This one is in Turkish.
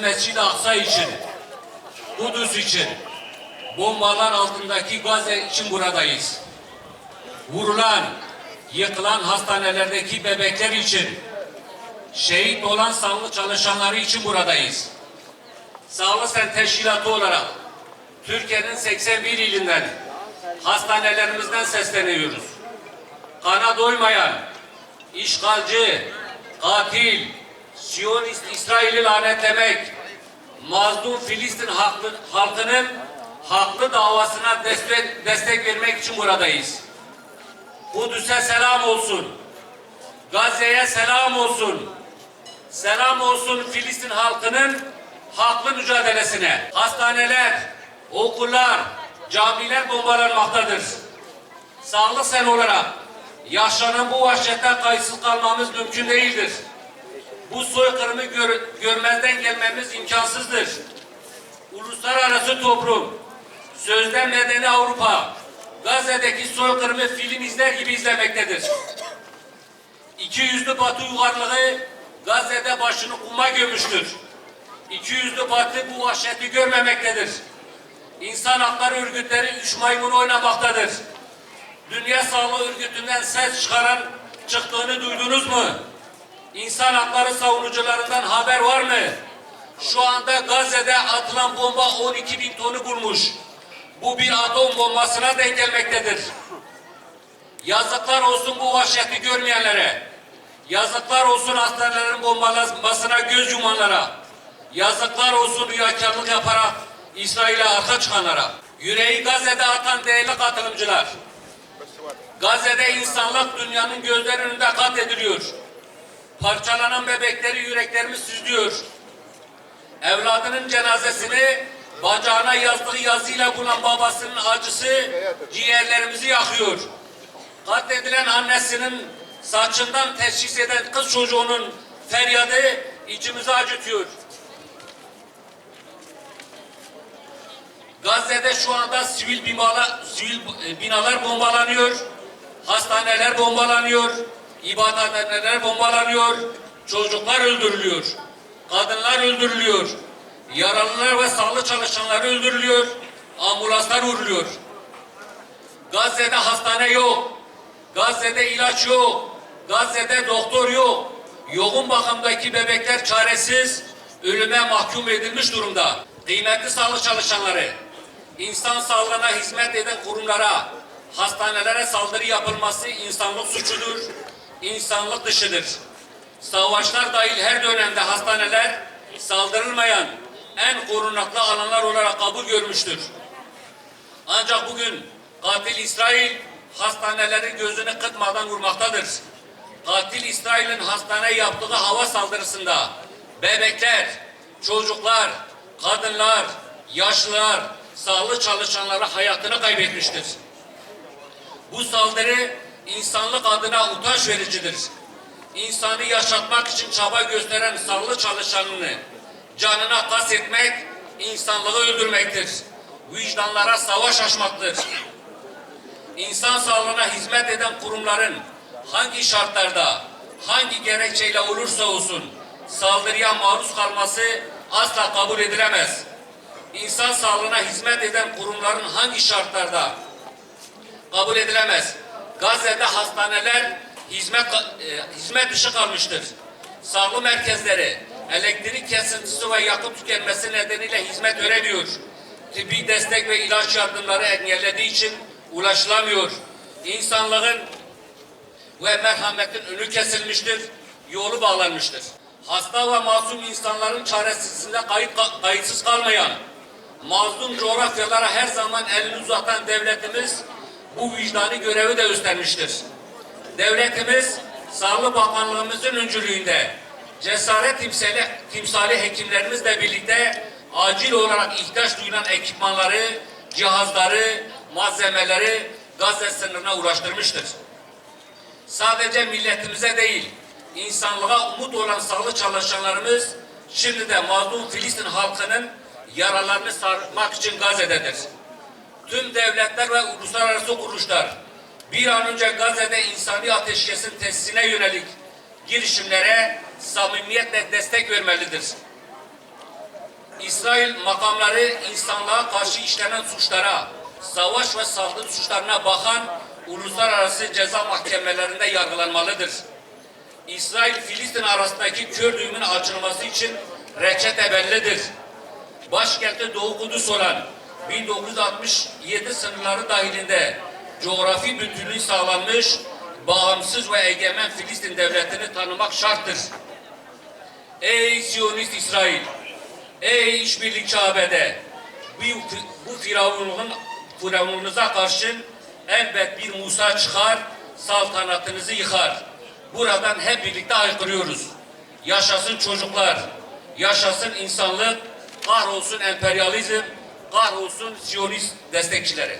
Mescid-i Aksa için, Kudüs için, bombalar altındaki Gazze için buradayız. Vurulan, yıkılan hastanelerdeki bebekler için, şehit olan sağlık çalışanları için buradayız. Sağlık Sen Teşkilatı olarak Türkiye'nin 81 ilinden, hastanelerimizden sesleniyoruz. Kana doymayan, işgalci, katil, Siyonist İsrail'i lanetlemek, mazlum Filistin haklı, halkının haklı davasına destek, destek vermek için buradayız. Kudüs'e selam olsun. Gazze'ye selam olsun. Selam olsun Filistin halkının haklı mücadelesine. Hastaneler, okullar, camiler bombalanmaktadır. Sağlık sen olarak yaşanan bu vahşetten kayıtsız kalmamız mümkün değildir. Bu soykırımı gör, görmezden gelmemiz imkansızdır. Uluslararası toplum, sözde medeni Avrupa, Gazze'deki soykırımı film izler gibi izlemektedir. İki yüzlü batı uygarlığı Gazze'de başını kuma gömüştür. İki yüzlü batı bu vahşeti görmemektedir. İnsan hakları örgütleri üç maymun oynamaktadır. Dünya Sağlığı Örgütü'nden ses çıkaran çıktığını duydunuz mu? İnsan hakları savunucularından haber var mı? Şu anda Gazze'de atılan bomba 12 bin tonu bulmuş. Bu bir atom bombasına denk gelmektedir. Yazıklar olsun bu vahşeti görmeyenlere. Yazıklar olsun hastanelerin bombalanmasına göz yumanlara. Yazıklar olsun riyakarlık yaparak İsrail'e arka çıkanlara. Yüreği Gazze'de atan değerli katılımcılar. Gazze'de insanlık dünyanın gözler önünde katlediliyor. Parçalanan bebekleri yüreklerimiz süzüyor. Evladının cenazesini bacağına yazdığı yazıyla bulan babasının acısı ciğerlerimizi yakıyor. Katledilen annesinin saçından teşhis eden kız çocuğunun feryadı içimizi acıtıyor. Gazze'de şu anda sivil binalar, sivil e, binalar bombalanıyor. Hastaneler bombalanıyor. İbadethaneler bombalanıyor. Çocuklar öldürülüyor. Kadınlar öldürülüyor. Yaralılar ve sağlık çalışanları öldürülüyor. Ambulanslar vuruluyor. Gazze'de hastane yok. Gazze'de ilaç yok. Gazze'de doktor yok. Yoğun bakımdaki bebekler çaresiz, ölüme mahkum edilmiş durumda. Kıymetli sağlık çalışanları, insan sağlığına hizmet eden kurumlara, hastanelere saldırı yapılması insanlık suçudur, insanlık dışıdır. Savaşlar dahil her dönemde hastaneler saldırılmayan en korunaklı alanlar olarak kabul görmüştür. Ancak bugün katil İsrail hastaneleri gözünü kıtmadan vurmaktadır. Katil İsrail'in hastaneye yaptığı hava saldırısında bebekler, çocuklar, kadınlar, yaşlılar, sağlık çalışanları hayatını kaybetmiştir. Bu saldırı insanlık adına utanç vericidir. İnsanı yaşatmak için çaba gösteren sağlık çalışanını canına kastetmek, insanlığı öldürmektir. Vicdanlara savaş açmaktır. İnsan sağlığına hizmet eden kurumların hangi şartlarda, hangi gerekçeyle olursa olsun saldırıya maruz kalması asla kabul edilemez. İnsan sağlığına hizmet eden kurumların hangi şartlarda kabul edilemez. Gazze'de hastaneler hizmet e, hizmet dışı kalmıştır. Sağlık merkezleri elektrik kesintisi ve yakıt tükenmesi nedeniyle hizmet veremiyor. Tıbbi destek ve ilaç yardımları engellediği için ulaşılamıyor. İnsanlığın ve merhametin önü kesilmiştir, yolu bağlanmıştır. Hasta ve masum insanların çaresizliğinde kayıt, kayıtsız kalmayan, mazlum coğrafyalara her zaman elini uzatan devletimiz bu vicdani görevi de üstlenmiştir. Devletimiz, Sağlık Bakanlığımızın öncülüğünde cesaret timsali, timsali hekimlerimizle birlikte acil olarak ihtiyaç duyulan ekipmanları, cihazları, malzemeleri Gazze sınırına ulaştırmıştır. Sadece milletimize değil, insanlığa umut olan sağlık çalışanlarımız şimdi de mazlum Filistin halkının yaralarını sarmak için Gazze'dedir. Tüm devletler ve uluslararası kuruluşlar bir an önce Gazze'de insani ateşkesin tesisine yönelik girişimlere samimiyetle destek vermelidir. İsrail makamları insanlığa karşı işlenen suçlara, savaş ve saldırı suçlarına bakan uluslararası ceza mahkemelerinde yargılanmalıdır. İsrail Filistin arasındaki kör düğümün açılması için reçete bellidir. Başkenti Doğu Kudüs olan 1967 sınırları dahilinde coğrafi bütünlüğü sağlanmış, bağımsız ve egemen Filistin devletini tanımak şarttır. Ey Siyonist İsrail! Ey işbirlikçi ABD! Bu, bu firavunluğun, firavunluğunuza karşın elbet bir Musa çıkar, saltanatınızı yıkar. Buradan hep birlikte haykırıyoruz. Yaşasın çocuklar, yaşasın insanlık, kahrolsun emperyalizm, kahrolsun Siyonist destekçileri.